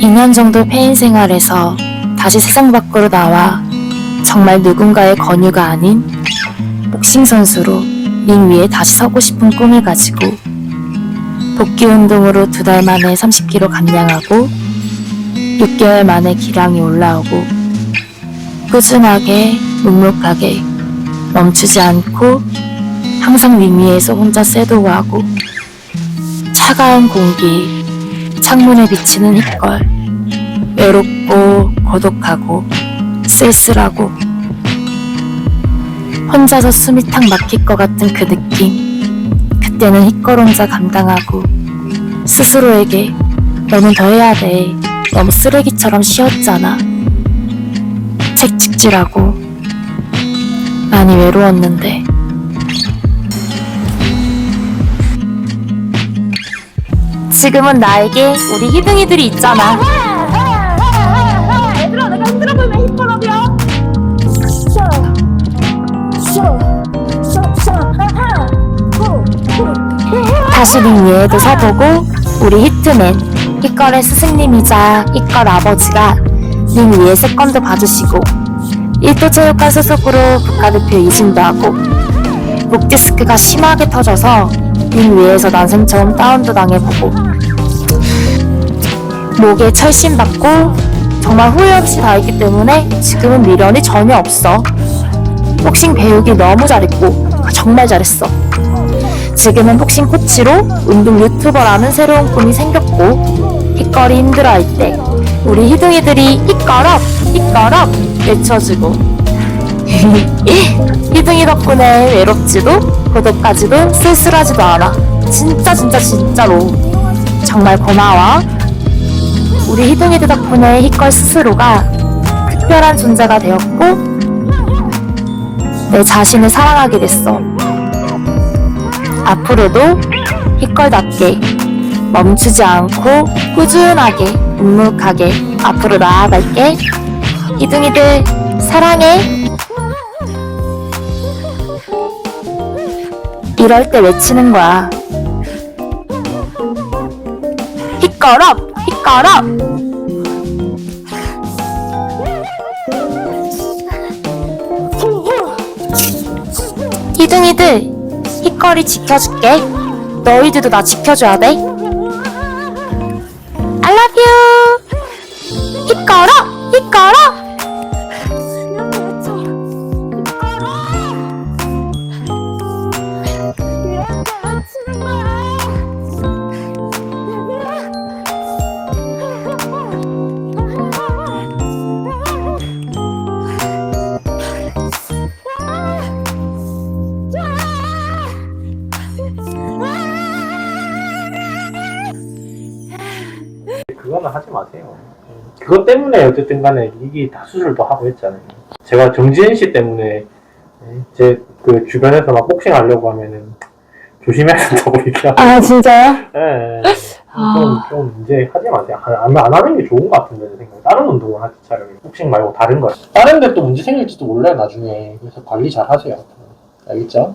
2년 정도 폐인 생활에서 다시 세상 밖으로 나와 정말 누군가의 권유가 아닌 복싱 선수로 링 위에 다시 서고 싶은 꿈을 가지고 복귀 운동으로 두 달 만에 30kg 감량하고 6개월 만에 기량이 올라오고 꾸준하게 묵묵하게 멈추지 않고 항상 링 위에서 혼자 쇄도하고 차가운 공기 창문에 비치는 hit걸 외롭고 고독하고 쓸쓸하고 혼자서 숨이 탁 막힐 것 같은 그 느낌. 그때는 혼자 감당하고 스스로에게 너는 더 해야 돼. 너무 쓰레기처럼 쉬었잖아. 책찍질하고 많이 외로웠는데. 지금은 나에게 우리 희둥이들이 있잖아 흔들어 보면 힙걸업이야 다시 링 위에도 서보고 우리 히트맨 히걸의 스승님이자 히걸 아버지가 링 위에 세컨도 봐주시고 1도 체육관 소속으로 국가대표 이진도 하고 목 디스크가 심하게 터져서 링 위에서 난생처럼 다운도 당해보고 목에 철심 받고 정말 후회 없이 다 했기 때문에 지금은 미련이 전혀 없어. 복싱 배우기 너무 잘했고 정말 잘했어. 지금은 복싱 코치로 운동 유튜버라는 새로운 꿈이 생겼고 힙걸이 힘들어할 때 우리 희둥이들이 힙걸업 힙걸업 외쳐주고 희둥이 덕분에 외롭지도 고독하지도 쓸쓸하지도 않아. 진짜 진짜 진짜로. 정말 고마워 우리 희둥이들 덕분에 힙걸 스스로가 특별한 존재가 되었고 내 자신을 사랑하게 됐어. 앞으로도 힙걸답게 멈추지 않고 꾸준하게 묵묵하게 앞으로 나아갈게. 이둥이들 사랑해. 이럴 때 외치는 거야. 힙걸업 힙 걸업 이둥이들 힙걸이 지켜줄게. 너희들도 나 지켜줘야 돼. I love you. 힙걸어, 그거는 하지 마세요. 그것 때문에 어쨌든 간에 이게 다 수술도 하고 했잖아요. 제가 정지현 씨 때문에 제 그 주변에서 막 복싱 하려고 하면은 조심해야 된다고 얘기하고. 아 진짜요? 예. 좀, 좀 이제 하지 마세요. 안, 안 하는 게 좋은 것 같은데 내 생각에. 다른 운동을 하지 차라리. 복싱 말고 다른 거. 다른 데 또 문제 생길지도 몰라요 나중에. 그래서 관리 잘 하세요. 알겠죠?